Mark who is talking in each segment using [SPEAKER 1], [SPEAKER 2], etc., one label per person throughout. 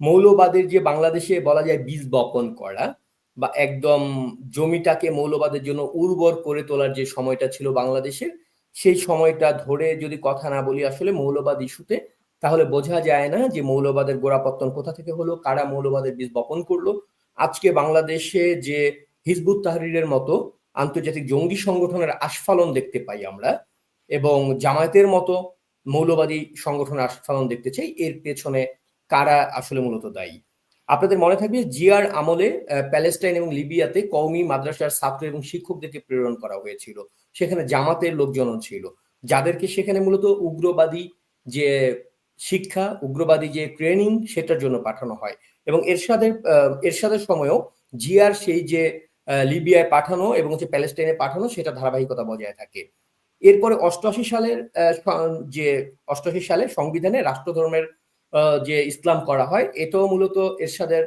[SPEAKER 1] মৌলবাদের যে বাংলাদেশে বলা যায় বীজ বপন করা বা একদম জমিটাকে মৌলবাদের জন্য উর্বর করে তোলার যে সময়টা ছিল বাংলাদেশের, সেই সময়টা ধরে যদি কথা না বলি আসলে মৌলবাদ ইস্যুতে, তাহলে বোঝা যায় না যে মৌলবাদের গোড়াপত্তন কোথা থেকে হলো, কারা মৌলবাদের বীজ বপন করল। আজকে বাংলাদেশে যে হিজবুত তাহরিরের মতো আন্তর্জাতিক জঙ্গি সংগঠনের আস্ফালন দেখতে পাই আমরা এবং জামায়াতের মতো মৌলবাদী সংগঠনের আস্ফালন দেখতে চাই, এর পেছনে কারা আসলে মূলত দায়ী? আপনাদের মনে থাকবে জিয়ার আমলে প্যালেস্টাইন এবং লিবিয়াতে কওমি, মাদ্রাসার ছাত্র এবং শিক্ষকদেরকে প্রেরণ করা হয়েছিল। সেখানে জামাতের লোকজনও ছিল। যাদেরকে সেখানে মূলত উগ্রবাদী যে শিক্ষা, উগ্রবাদী যে ট্রেনিং সেটার জন্য পাঠানো হয়। এবং এরশাদের এরশাদের সময়ও জিয়ার সেই যে লিবিয়ায় পাঠানো এবং হচ্ছে প্যালেস্টাইনে পাঠানো সেটা ধারাবাহিকতা বজায় থাকে। এরপরে অষ্টআশি সালের যে অষ্টআশি সালে সংবিধানে রাষ্ট্রধর্মের যে ইসলাম করা হয়, এটাও মূলত এরশাদের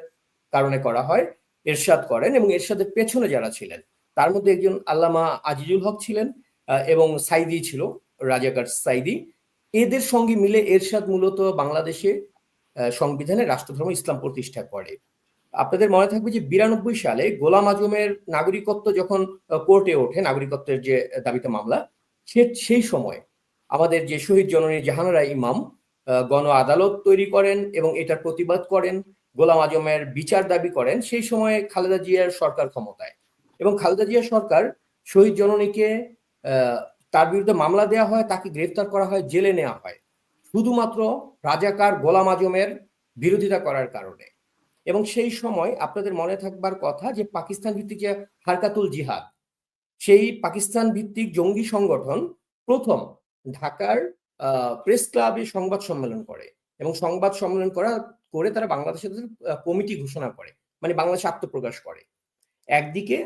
[SPEAKER 1] কারণে করা হয়, এরশাদ করেন এবং এরশাদের পেছনে যারা ছিলেন, তার মধ্যে একজন আল্লামা আজিজুল হক ছিলেন এবং সাইদি ছিল, রাজাকার সাইদি। এদের সঙ্গে মিলে এরশাদ মূলত বাংলাদেশে সংবিধানে রাষ্ট্রধর্ম ইসলাম প্রতিষ্ঠা করে। আপনাদের মনে থাকবে যে বিরানব্বই সালে গোলাম আজমের নাগরিকত্ব যখন কোর্টে ওঠে, নাগরিকত্বের যে দাবিতে মামলা, সে, সেই সময় আমাদের যে শহীদ জননী জাহানারা ইমাম গণ আদালত তৈরি করেন এবং এটার প্রতিবাদ করেন, গোলাম আজমের বিচার দাবি করেন, সেই সময়ে খালেদা জিয়ার সরকার ক্ষমতায়। এবং খালেদা জিয়ার সরকার শহীদ জননীকে তার বিরুদ্ধে মামলা দেওয়া হয়, তাকে গ্রেফতার করা হয়, জেলে নেওয়া হয়। শুধুমাত্র রাজাকার গোলাম আজমের বিরোধিতা করার কারণে। এবং সেই সময় আপনাদের মনে থাকবার কথা যে পাকিস্তান ভিত্তিক যে হারকাতুল জিহাদ, সেই পাকিস্তান ভিত্তিক জঙ্গি সংগঠন প্রথম ঢাকার প্রেস ক্লাবে সংবাদ সম্মেলন করে এবং সংবাদ সম্মেলন করা, করে তারা বাংলাদেশের কমিটি ঘোষণা করে মানে বাংলাদেশ আত্মপ্রকাশ করে। একদিকে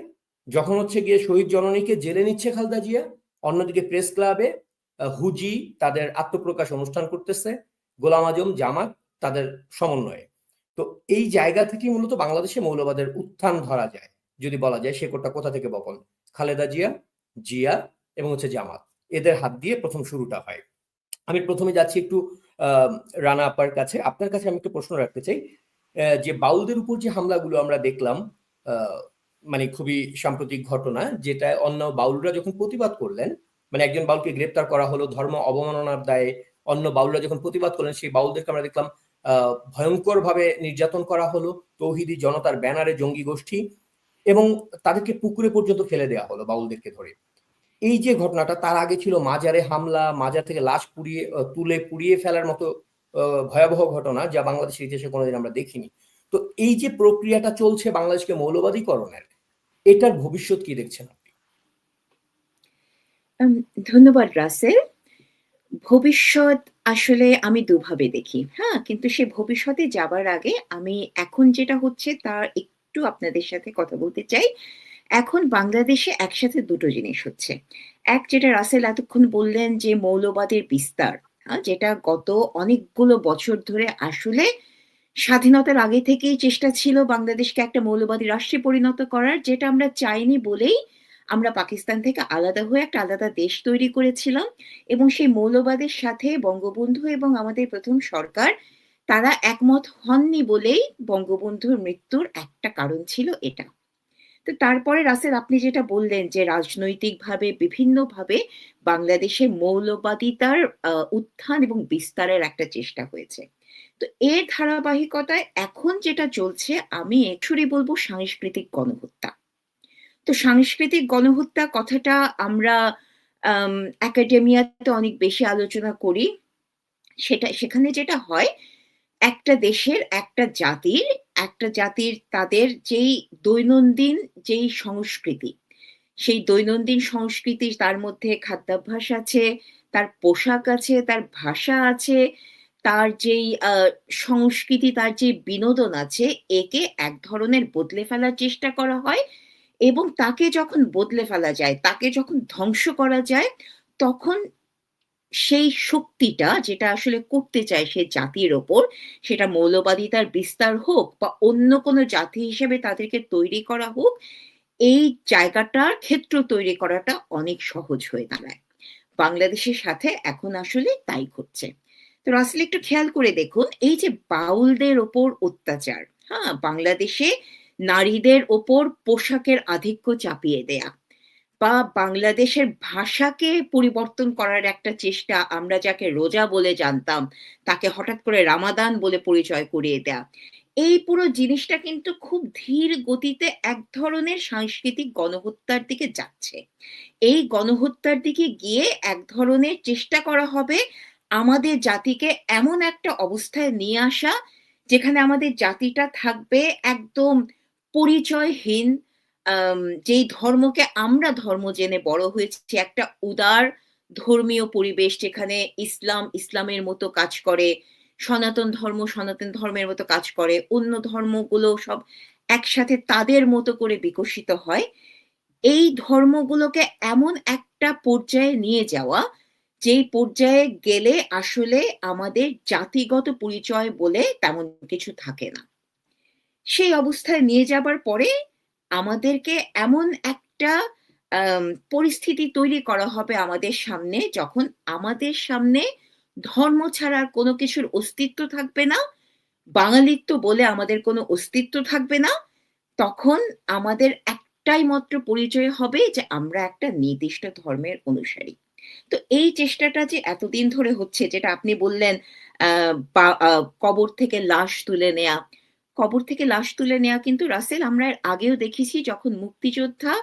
[SPEAKER 1] যখন হচ্ছে গিয়ে শহীদ জননীকে জেলে নিচ্ছে খালদা জিয়া, অন্যদিকে প্রেস ক্লাবে হুজি তাদের আত্মপ্রকাশ অনুষ্ঠান করতেছে, গোলাম আজম জামাত তাদের সমন্বয়ে। তো এই জায়গা থেকে মূলত বাংলাদেশে মৌলবাদের উত্থান ধরা যায়, যদি বলা যায় শেকড়টা কোথা থেকে বপন? খালেদা জিয়া জিয়া এবং হচ্ছে জামাত। এদের হাত দিয়ে প্রথম শুরুটা হয়। আমি প্রথমে যাচ্ছি একটু রানা আপার কাছে। আপনার কাছে আমি একটা প্রশ্ন রাখতে চাই যে বাউলদের উপর যে হামলাগুলো আমরা দেখলাম মানে খুবই সাম্প্রতিক ঘটনা, যেটা অন্য বাউলরা যখন প্রতিবাদ করলেন মানে একজন বাউলকে গ্রেপ্তার করা হলো ধর্ম অবমাননার দায়ে, অন্য বাউলরা যখন প্রতিবাদ করলেন, সেই বাউলদেরকে আমরা দেখলাম ভয়ঙ্কর ভাবে নির্যাতন করা হলো, তৌহিদি জনতার ব্যানারে জঙ্গি গোষ্ঠী এবং তাদেরকে পুকুরে পর্যন্ত ফেলে দেওয়া হলো বাউলদেরকে ধরে। এই যে ঘটনাটা, তার আগে ছিল মাজারে হামলা, মাজার থেকে লাশ পুড়িয়ে তুলে পুড়িয়ে ফেলার মতো ভয়াবহ ঘটনা যা বাংলাদেশের ইতিহাসে কোনোদিন আমরা দেখিনি। তো এই যে প্রক্রিয়াটা চলছে বাংলাদেশকে মৌলবাদীকরণের, এটার ভবিষ্যৎ কি দেখছেন আপনি?
[SPEAKER 2] ধন্যবাদ রাসেল। ভবিষ্যৎ আসলে আমি দুভাবে দেখি হ্যাঁ? কিন্তু সে ভবিষ্যতে যাবার আগে আমি এখন যেটা হচ্ছে, তার একটু আপনাদের সাথে কথা বলতে চাই। এখন বাংলাদেশে একসাথে দুটো জিনিস হচ্ছে। এক যেটা রাসেল এতক্ষণ বললেন যে মৌলবাদের বিস্তার হ্যাঁ, যেটা গত অনেকগুলো বছর ধরে আসলে স্বাধীনতার আগে থেকেই চেষ্টা ছিল বাংলাদেশকে একটা মৌলবাদী রাষ্ট্রে পরিণত করার যেটা আমরা চাইনি বলেই আমরা পাকিস্তান থেকে আলাদা হয়ে একটা আলাদা দেশ তৈরি করেছিলাম। এবং সেই মৌলবাদের সাথে বঙ্গবন্ধু এবং আমাদের প্রথম সরকার তারা একমত হননি বলেই বঙ্গবন্ধুর মৃত্যুর একটা কারণ ছিল এটা। তো তারপরে রাসেল, আপনি যেটা বললেন যে রাজনৈতিকভাবে, বিভিন্নভাবে বাংলাদেশে মৌলবাদিতার উত্থান এবং বিস্তারের একটা চেষ্টা হয়েছে। তো এর ধারাবাহিকতায় এখন যেটা চলছে, আমি একসুরি বলব সাংস্কৃতিক গণহত্যা। তো সাংস্কৃতিক গণহত্যা কথাটা আমরা একাডেমিয়াতে অনেক বেশি আলোচনা করি। সেটা, সেখানে যেটা হয়, একটা দেশের, একটা জাতির একটা জাতির তাদের যেই দৈনন্দিন যেই সংস্কৃতি, সেই দৈনন্দিন সংস্কৃতি তার মধ্যে খাদ্যাভ্যাস আছে, তার পোশাক আছে, তার ভাষা আছে, তার যেই সংস্কৃতি, তার যে বিনোদন আছে, একে এক ধরনের বদলে ফেলার চেষ্টা করা হয় এবং তাকে যখন বদলে ফেলা যায়, তাকে যখন ধ্বংস করা যায়, তখন সেই শক্তিটা যেটা আসলে করতে চায় সে জাতির ওপর, সেটা মৌলবাদিতার বিস্তার হোক বা অন্য কোনো জাতি হিসেবে তাদেরকে তৈরি করা হোক, এই জায়গাটার ক্ষেত্র তৈরি করাটা অনেক সহজ হয়ে দাঁড়ায়। বাংলাদেশের সাথে এখন আসলে তাই ঘটছে। তো রাসেল, একটু খেয়াল করে দেখুন, এই যে বাউলদের ওপর অত্যাচার হ্যাঁ বাংলাদেশে নারীদের ওপর পোশাকের আধিক্য চাপিয়ে দেয়া বা বাংলাদেশের ভাষাকে পরিবর্তন করার একটা চেষ্টা আমরা যাকে রোজা বলে জানতাম, তাকে হঠাৎ করে রামাদান বলে পরিচয় করিয়ে দেয়া। এই পুরো জিনিসটা কিন্তু খুব ধীর গতিতে এক ধরনের সাংস্কৃতিক গণহত্যার দিকে যাচ্ছে। এই গণহত্যার দিকে গিয়ে এক ধরনের চেষ্টা করা হবে আমাদের জাতিকে এমন একটা অবস্থায় নিয়ে আসা, যেখানে আমাদের জাতিটা থাকবে একদম পরিচয়হীন যেই ধর্মকে আমরা ধর্ম জেনে বড় হয়েছি, একটা উদার ধর্মীয় পরিবেশ যেখানে ইসলাম, ইসলামের মতো কাজ করে, সনাতন ধর্ম, সনাতন ধর্মের মতো কাজ করে, অন্য ধর্মগুলো সব একসাথে তাদের মতো করে বিকশিত হয়, এই ধর্মগুলোকে এমন একটা পর্যায়ে নিয়ে যাওয়া, যেই পর্যায়ে গেলে আসলে আমাদের জাতিগত পরিচয় বলে তেমন কিছু থাকে না। সেই অবস্থায় নিয়ে যাবার পরে আমাদেরকে এমন একটা পরিস্থিতি তৈরি করা হবে আমাদের সামনে যখন আমাদের সামনে ধর্ম ছাড়ার কোনো কিছুর অস্তিত্ব থাকবে না, বাঙালিত্ব বলে আমাদের কোনো অস্তিত্ব থাকবে না, তখন আমাদের একটাই মাত্র পরিচয় হবে যে আমরা একটা নির্দিষ্ট ধর্মের অনুসারী। তো এই চেষ্টাটা যে এতদিন ধরে হচ্ছে, যেটা আপনি বললেন কবর থেকে লাশ তুলে নেয়া কবর থেকে লাশ তুলে নেওয়া কিন্তু রাসেল, আমরা আগেও দেখেছি যখন মুক্তিযোদ্ধা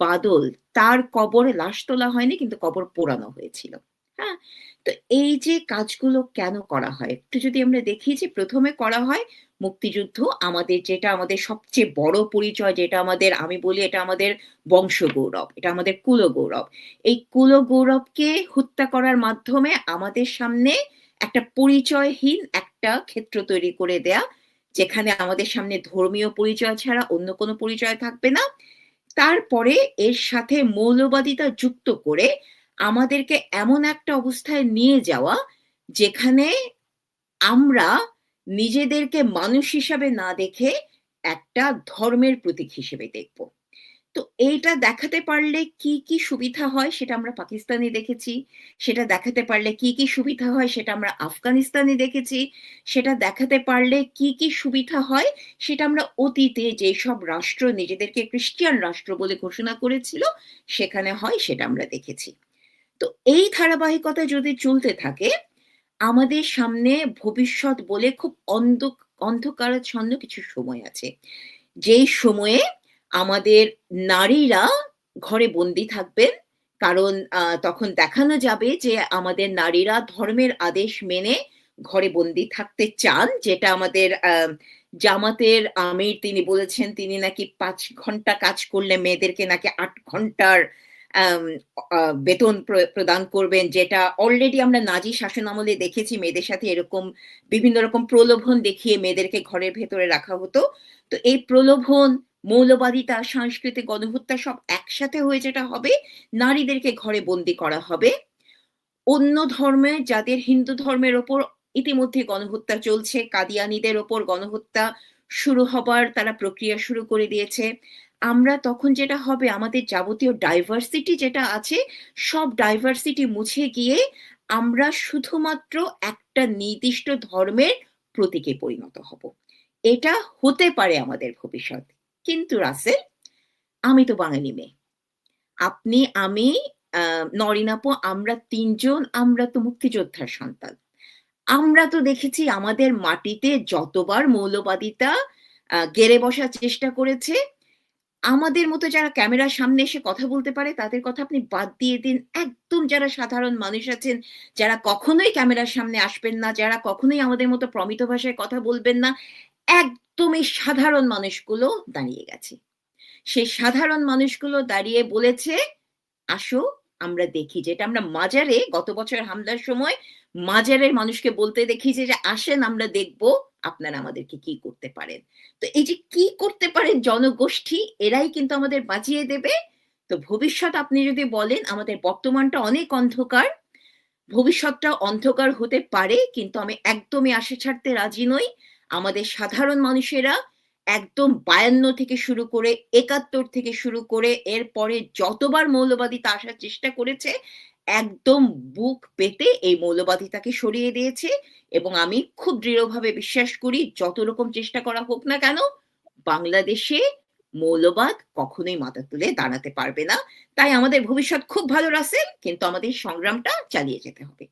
[SPEAKER 2] বাদল তার কবরে লাশ তোলা হয়নি, কিন্তু কবর পোড়ানো হয়েছিল। হ্যাঁ? তো এই যে কাজগুলো কেন করা হয়? একটু যদি আমরা দেখি যে প্রথমে করা হয়, মুক্তিযুদ্ধ আমাদের যেটা আমাদের সবচেয়ে বড় পরিচয়, যেটা আমাদের, আমি বলি এটা আমাদের বংশ গৌরব এটা আমাদের কুল গৌরব এই কুল গৌরবকে হত্যা করার মাধ্যমে আমাদের সামনে একটা পরিচয়হীন একটা ক্ষেত্র তৈরি করে দেয়া যেখানে আমাদের সামনে ধর্মীয় পরিচয় ছাড়া অন্য কোনো পরিচয় থাকবে না। তারপরে এর সাথে মৌলবাদিতা যুক্ত করে আমাদেরকে এমন একটা অবস্থায় নিয়ে যাওয়া যেখানে আমরা নিজেদেরকে মানুষ হিসাবে না দেখে একটা ধর্মের প্রতীক হিসেবে দেখব। তো এইটা দেখাতে পারলে কি কি সুবিধা হয় সেটা আমরা পাকিস্তানি দেখেছি। সেটা দেখাতে পারলে কি কি সুবিধা হয় সেটা আমরা আফগানিস্তানে দেখেছি। সেটা দেখাতে পারলে কি কি সুবিধা হয় সেটা আমরা অতীতে যেসব রাষ্ট্র নিজেদেরকে খ্রিস্টিয়ান রাষ্ট্র বলে ঘোষণা করেছিল সেখানে হয় সেটা আমরা দেখেছি। তো এই ধারাবাহিকতা যদি চলতে থাকে, আমাদের সামনে ভবিষ্যৎ বলে খুব অন্ধ অন্ধকারাচ্ছন্ন কিছু সময় আছে। যেই সময়ে আমাদের নারীরা ঘরে বন্দি থাকবেন। কারণ তখন দেখানো যাবে যে আমাদের নারীরা ধর্মের আদেশ মেনে ঘরে বন্দি থাকতে চান, যেটা আমাদের জামাতের আমির তিনি বলেছেন, তিনি নাকি পাঁচ ঘণ্টা কাজ করলে মেয়েদেরকে নাকি আট ঘণ্টার বেতন প্রদান করবেন, যেটা অলরেডি আমরা নাজি শাসন আমলে দেখেছি মেয়েদের সাথে এরকম বিভিন্ন রকম প্রলোভন দেখিয়ে মেয়েদেরকে ঘরের ভেতরে রাখা হতো। তো এই প্রলোভন মৌলবাদিতা, সাংস্কৃতিক গণহত্যা সব একসাথে হয়ে যেটা হবে, নারীদেরকে ঘরে বন্দি করা হবে। অন্য ধর্মে যাদের হিন্দু ধর্মের ওপর ইতিমধ্যে গণহত্যা চলছে, কাদিয়ানিদের ওপর গণহত্যা শুরু হবার তারা প্রক্রিয়া শুরু করে দিয়েছে। আমরা তখন যেটা হবে, আমাদের যাবতীয় ডাইভার্সিটি যেটা আছে, সব ডাইভার্সিটি মুছে গিয়ে আমরা শুধুমাত্র একটা নির্দিষ্ট ধর্মের প্রতীকে পরিণত হব। এটা হতে পারে আমাদের ভবিষ্যৎ। কিন্তু রাসেল, আমি তো বাঙালি মেয়ে। আপনি, আমি নরিনাপো আমরা তিনজন, আমরা তো মুক্তিযোদ্ধার সন্তান। আমরা তো দেখেছি আমাদের মাটিতে যতবার মৌলবাদিতা গেড়ে বসার চেষ্টা করেছে, আমাদের মতো যারা ক্যামেরার সামনে এসে কথা বলতে পারে, তাদের কথা আপনি বাদ দিয়ে দিন। একদম যারা সাধারণ মানুষ আছেন, যারা কখনোই ক্যামেরার সামনে আসবেন না, যারা কখনোই আমাদের মতো প্রমিত ভাষায় কথা বলবেন না একদমই সাধারণ মানুষগুলো দাঁড়িয়ে গেছে। সেই সাধারণ মানুষগুলো দাঁড়িয়ে বলেছে, আসো, আমরা দেখি। যেটা আমরা মাজারে গত বছর হামলার সময় মাজারের মানুষকে বলতে দেখি যে আসেন, আমরা দেখব আপনারা আমাদেরকে কি করতে পারেন। তো এই যে কি করতে পারেন জনগোষ্ঠী, এরাই কিন্তু আমাদের বাঁচিয়ে দেবে। তো ভবিষ্যৎ আপনি যদি বলেন, আমাদের বর্তমানটা অনেক অন্ধকার। ভবিষ্যৎটা অন্ধকার হতে পারে, কিন্তু আমি একদমই আশা ছাড়তে রাজি নই। আমাদের সাধারণ মানুষেরা একদম বায়ান্ন থেকে শুরু করে একাত্তর থেকে শুরু করে এরপরে যতবার মৌলবাদীতে আসার চেষ্টা করেছে, একদম বুক পেতে এই মৌলবাদিতাকে সরিয়ে দিয়েছে এবং আমি খুব দৃঢ়ভাবে বিশ্বাস করি যত রকম চেষ্টা করা হোক না কেন, বাংলাদেশে মৌলবাদ কখনোই মাথা তুলে দাঁড়াতে পারবে না। তাই আমাদের ভবিষ্যৎ খুব ভালো, রাসেল, কিন্তু আমাদের সংগ্রামটা চালিয়ে যেতে হবে।